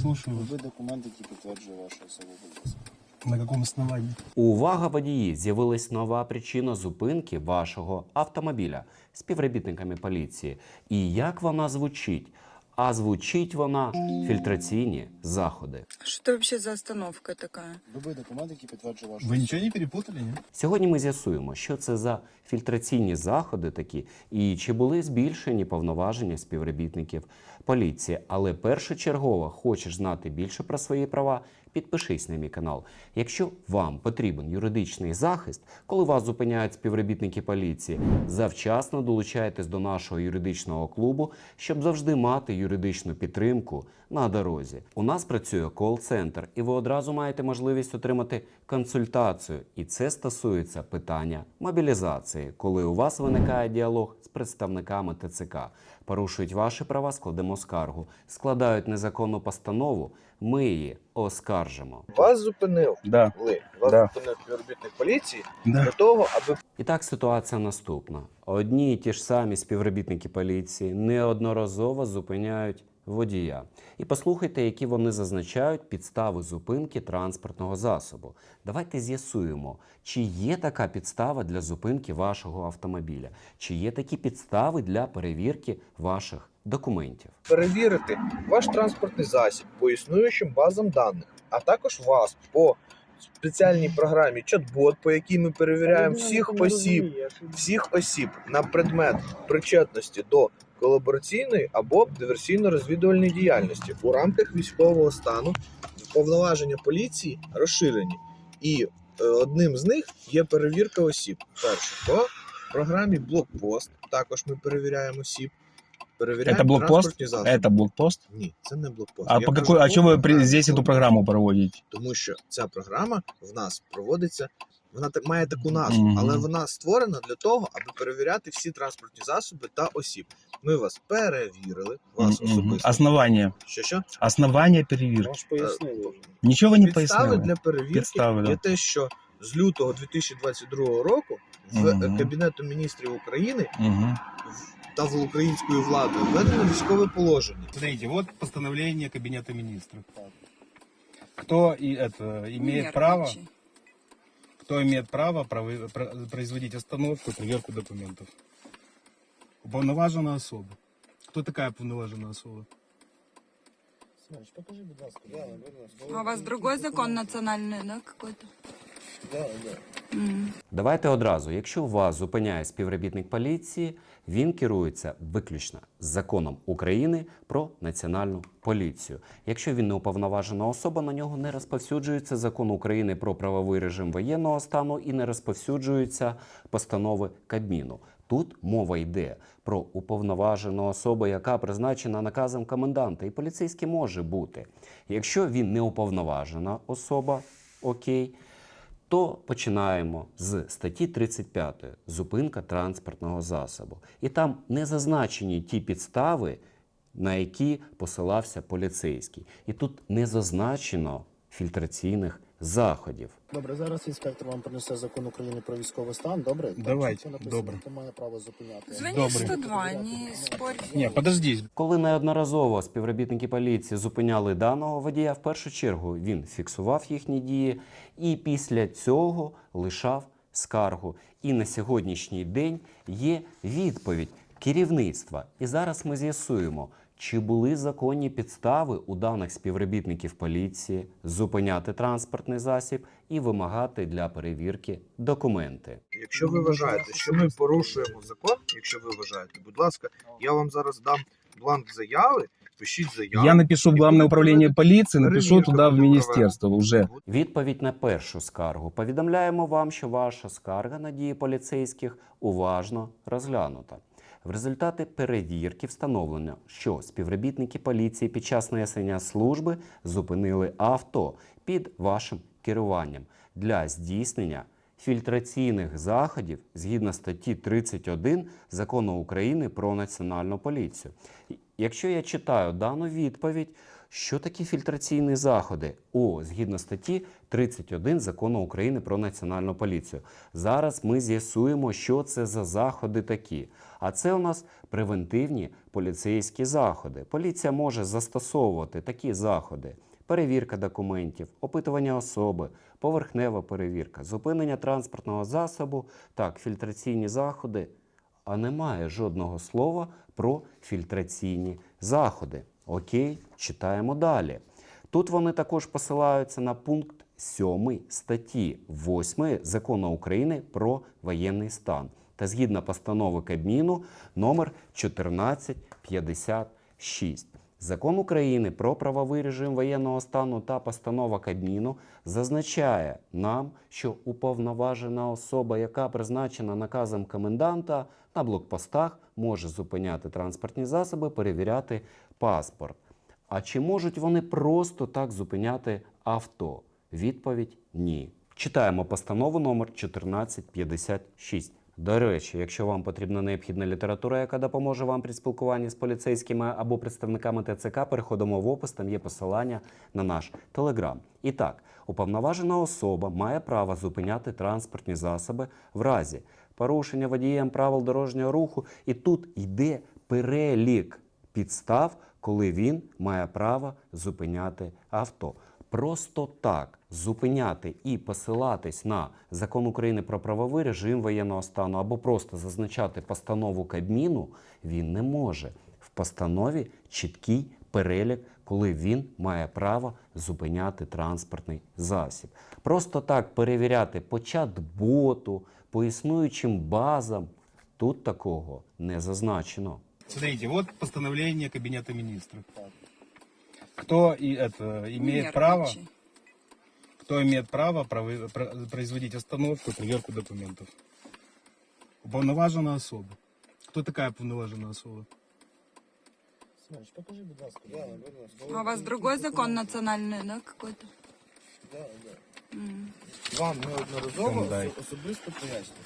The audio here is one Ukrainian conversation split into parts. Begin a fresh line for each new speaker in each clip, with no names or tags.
Слушаю.
Ви документ, який підтверджує вашу особу, будь ласка.
На якому основанні?
Увага водії! З'явилась нова причина зупинки вашого автомобіля співробітниками поліції. І як вона звучить? А звучить вона фільтраційні заходи.
Що це взагалі за остановка така?
Любий документ, який підтверджує вашу
Ви нічого не перепутали, Ні?
Сьогодні ми з'ясуємо, що це за фільтраційні заходи такі, і чи були збільшені повноваження співробітників поліції. Але першочергово хочеш знати більше про свої права. Підпишись на мій канал. Якщо вам потрібен юридичний захист, коли вас зупиняють співробітники поліції, завчасно долучайтесь до нашого юридичного клубу, щоб завжди мати юридичну підтримку на дорозі. У нас працює кол-центр, і ви одразу маєте можливість отримати консультацію. І це стосується питання мобілізації, коли у вас виникає діалог з представниками ТЦК. Порушують ваші права, складемо скаргу. Складають незаконну постанову, ми її оскаржимо.
Вас зупинив
Да.
ли, вас
Да.
зупинив співробітник поліції
Да.
для того, аби
І так ситуація наступна: одні і ті ж самі співробітники поліції неодноразово зупиняють водія. І послухайте, які вони зазначають підстави зупинки транспортного засобу. Давайте з'ясуємо, чи є така підстава для зупинки вашого автомобіля, чи є такі підстави для перевірки ваших документів.
перевірити ваш транспортний засіб по існуючим базам даних, а також вас по спеціальній програмі чат-бот, по якій ми перевіряємо всіх осіб, всіх осіб на предмет причетності до колабораційної або диверсійно-розвідувальної діяльності у рамках військового стану. Повноваження поліції розширені, і е, одним з них є перевірка осіб. Перше по програмі блокпост. Також ми перевіряємо осіб. Перевіряємо
Это блокпост?
транспортні засоби.
Это блокпост?
Ні, це не блокпост.
А
Я
по
кажу
какой, а
про
что вы при-
програму
здесь эту
блокпост.
программу проводите?
Тому що ця програма в нас проводиться. вона так має таку назву, але вона створена для того, аби перевіряти всі транспортні засоби та осіб. Ми вас перевірили, вас особисто.
Основание.
Що що?
Основание перевірки.
ж пояснили.
Ничего вы не
Підстави
пояснили.
для перевірки
Підстави, да.
є те, що з лютого 2022 року в
Мгм.
Кабінету міністрів України в- та в українською владою введено військове положення.
Смотрите, вот постановление Кабинета министров. Кто и это имеет право, кто имеет право производить остановку, проверку документов? Уповноважена особа. Кто такая уповноважена особа?
Смерч, покажи, будь ласка. Да,
А у вас другой закон национальный, да, какой-то?
Да, да.
Давайте одразу, якщо вас зупиняє співробітник поліції, він керується виключно законом України про національну поліцію. Якщо він не уповноважена особа, на нього не розповсюджується закон України про правовий режим воєнного стану і не розповсюджуються постанови Кабміну. Тут мова йде про уповноважену особу, яка призначена наказом коменданта, і поліцейський може бути. Якщо він не уповноважена особа, окей, то починаємо з статті 35 зупинка транспортного засобу. І там не зазначені ті підстави, на які посилався поліцейський. І тут не зазначено фільтраційних заходів.
Добре, зараз інспектор вам принесе закон України про військовий стан. Добре? Там
Давайте,
чітко написано,
добре.
Хто має право зупиняти?
Звони
Добрый.
102, не спорь.
Не, подожди.
Коли неодноразово співробітники поліції зупиняли даного водія, в першу чергу він фіксував їхні дії і після цього лишав скаргу. І на сьогоднішній день є відповідь керівництва. І зараз ми з'ясуємо, чи були законні підстави у даних співробітників поліції зупиняти транспортний засіб і вимагати для перевірки документи.
Якщо ви вважаєте, що ми порушуємо закон, якщо ви вважаєте, будь ласка, я вам зараз дам бланк заяви, пишіть заяву.
Я напишу в Главное управление полиции, напишу туда в
будет
министерство уже.
Відповідь на першу скаргу. Повідомляємо вам, що ваша скарга на дії поліцейських уважно розглянута. В результаті перевірки встановлено, що співробітники поліції під час несення служби зупинили авто під вашим керуванням для здійснення фільтраційних заходів згідно статті 31 Закону України про національну поліцію. Якщо я читаю дану відповідь, Що такі фільтраційні заходи? О, згідно статті 31 закону України про національну поліцію. Зараз ми з'ясуємо, що це за заходи такі. А це у нас превентивні поліцейські заходи. Поліція може застосовувати такі заходи: перевірка документів, опитування особи, поверхнева перевірка, зупинення транспортного засобу, так, фільтраційні заходи. А немає жодного слова про фільтраційні заходи. Окей, читаємо далі. Тут вони також посилаються на пункт 7 статті 8 Закону України про воєнний стан та згідно постанови Кабміну номер 1456. Закон України про правовий режим воєнного стану та постанова Кабміну зазначає нам, що уповноважена особа, яка призначена наказом коменданта на блокпостах, може зупиняти транспортні засоби, перевіряти паспорт. А чи можуть вони просто так зупиняти авто? Відповідь ні. Читаємо постанову номер 1456. До речі, якщо вам потрібна необхідна література, яка допоможе вам при спілкуванні з поліцейськими або представниками ТЦК, переходимо в опис, там є посилання на наш телеграм. І так, уповноважена особа має право зупиняти транспортні засоби в разі порушення водієм правил дорожнього руху, і тут йде перелік підстав, коли він має право зупиняти авто. Просто так зупиняти і посилатись на закон України про правовий режим воєнного стану або просто зазначати постанову Кабміну він не може. В постанові чіткий перелік, коли він має право зупиняти транспортний засіб. Просто так перевіряти по чат-боту, по існуючим базам. Тут такого не зазначено.
Смотрите, вот постановление Кабинета министров. Кто и это имеет
Нервничай.
право, кто имеет право производить остановку и проверку документов? Уполноважена особа. Кто такая уполноваженная особа?
Смерч, покажи, будь ласка.
Да, ласка.
А у вас другой закон национальный, да, какой-то?
Да, да.
М.
Вам неодноразово осо- особисто пояснюю.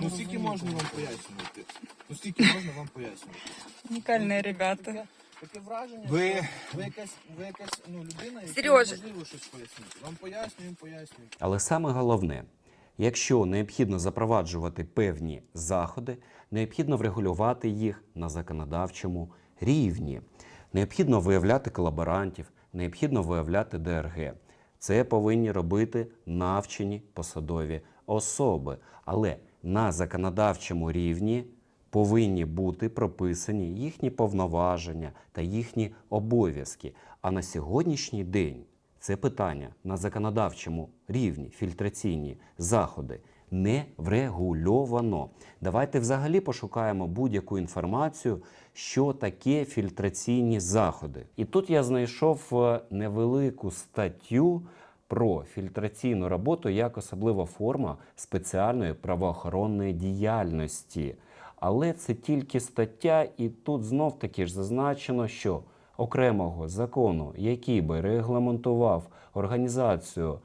Ну скільки можна вам пояснювати? Ну скільки можна вам пояснювати?
Уникальные ребята.
Таке, враження,
Ви-
що ви якась, ви якась ну, людина, яка
Сережа.
неможливо щось пояснити. Вам пояснюємо, пояснюємо.
Але саме головне, якщо необхідно запроваджувати певні заходи, необхідно врегулювати їх на законодавчому рівні. Необхідно виявляти колаборантів, необхідно виявляти ДРГ. Це повинні робити навчені посадові особи. Але на законодавчому рівні повинні бути прописані їхні повноваження та їхні обов'язки. А на сьогоднішній день це питання на законодавчому рівні, фільтраційні заходи не врегульовано. Давайте взагалі пошукаємо будь-яку інформацію, що таке фільтраційні заходи. І тут я знайшов е, невелику статтю про фільтраційну роботу як особлива форма спеціальної правоохоронної діяльності. Але це тільки стаття, і тут знов таки ж зазначено, що окремого закону, який би регламентував організацію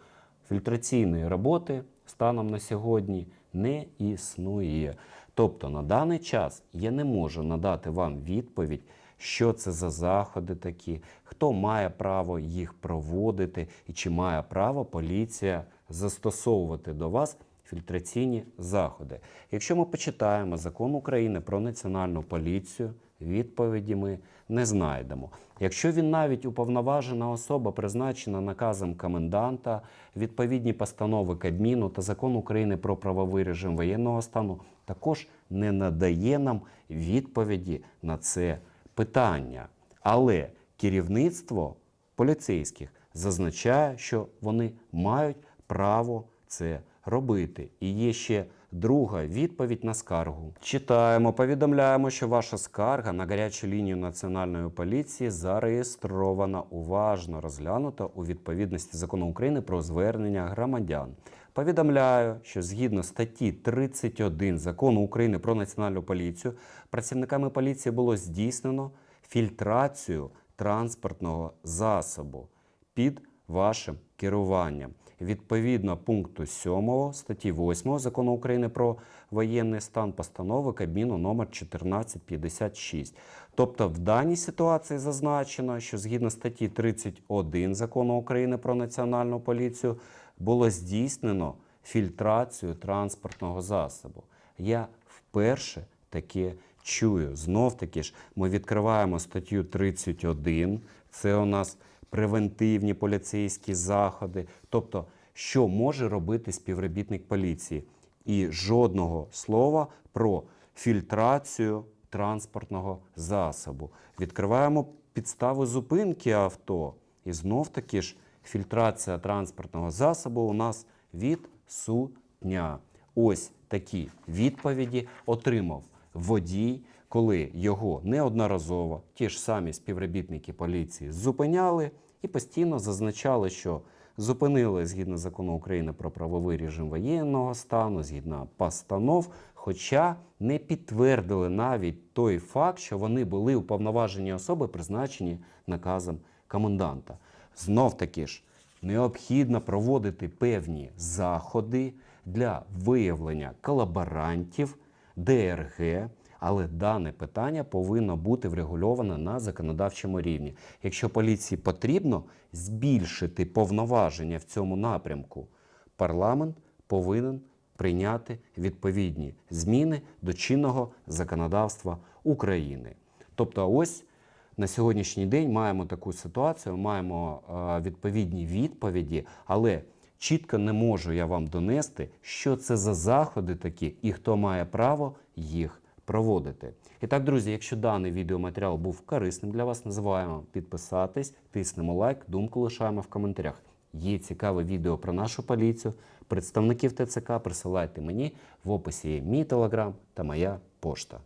фільтраційної роботи, станом на сьогодні не існує. Тобто на даний час я не можу надати вам відповідь, що це за заходи такі, хто має право їх проводити і чи має право поліція застосовувати до вас фільтраційні заходи. Якщо ми почитаємо закон України про національну поліцію, відповіді ми не знайдемо. Якщо він навіть уповноважена особа, призначена наказом коменданта, відповідні постанови Кабміну та закон України про правовий режим воєнного стану також не надає нам відповіді на це питання. Але керівництво поліцейських зазначає, що вони мають право це робити. І є ще друга відповідь на скаргу. Читаємо, повідомляємо, що ваша скарга на гарячу лінію Національної поліції зареєстрована, уважно розглянута у відповідності закону України про звернення громадян. Повідомляю, що згідно статті 31 закону України про національну поліцію працівниками поліції було здійснено фільтрацію транспортного засобу під вашим керуванням. Відповідно пункту 7 статті 8 закону України про воєнний стан постанови Кабміну номер 1456. Тобто в даній ситуації зазначено, що згідно статті 31 закону України про національну поліцію було здійснено фільтрацію транспортного засобу. Я вперше таке чую. Знов таки ж ми відкриваємо статтю 31. Це у нас превентивні поліцейські заходи. Тобто, що може робити співробітник поліції? І жодного слова про фільтрацію транспортного засобу. Відкриваємо підстави зупинки авто. І знов таки ж фільтрація транспортного засобу у нас відсутня. Ось такі відповіді отримав водій, коли його неодноразово ті ж самі співробітники поліції зупиняли і постійно зазначали, що зупинили згідно закону України про правовий режим воєнного стану, згідно постанов, хоча не підтвердили навіть той факт, що вони були уповноважені особи, призначені наказом коменданта. Знов таки ж необхідно проводити певні заходи для виявлення колаборантів, ДРГ, але дане питання повинно бути врегульоване на законодавчому рівні. Якщо поліції потрібно збільшити повноваження в цьому напрямку, парламент повинен прийняти відповідні зміни до чинного законодавства України. Тобто, ось на сьогоднішній день маємо таку ситуацію, маємо е, відповідні відповіді, але чітко не можу я вам донести, що це за заходи такі і хто має право їх проводити. І так, друзі, якщо даний відеоматеріал був корисним для вас, не забуваємо підписатись, тиснемо лайк, думку лишаємо в коментарях. Є цікаве відео про нашу поліцію. Представників ТЦК присилайте мені в описі мій телеграм та моя пошта.